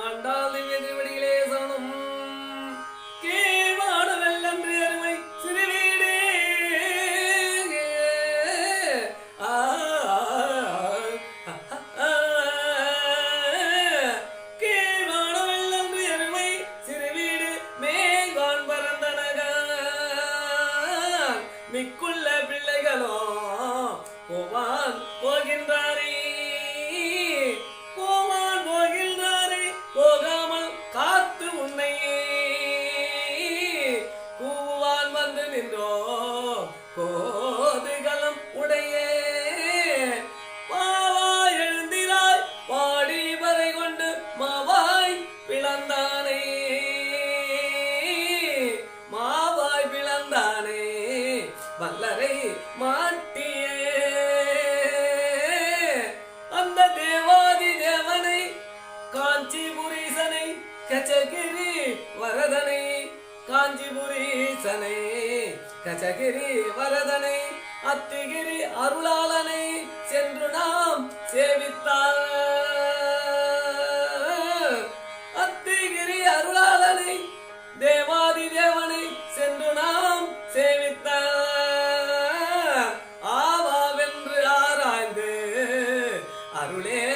ஆண்டாள் திவ்ய திருவடிகளே சரணம் கீழ்வாட வெள்ளன்று அருமை சிறுவீடே ஆ, வெள்ளன்று அருமை சிறுவீடு மேல்வான் பரந்தனகான் மிக்குள்ள பிள்ளைகளோ போவான் போகிற நின்றோ? கோதுகலம் உடையே. மாவாய் எழுந்திராய் பாடி வரை கொண்டு மாவாய் பிளந்தானே. மாவாய் பிளந்தானே வல்லரை மாட்டியே. அந்த தேவாதி தேவனை காஞ்சிபுரீசனை கச்சகிரி கஜகிரி வரதனை அத்திகிரி அருளாளனை சென்று நாம் சேவித்தார். அத்திகிரி அருளாளனை தேவாதி தேவனை சென்று நாம் சேவித்தார். ஆவாவென்று ஆராய்ந்து அருளே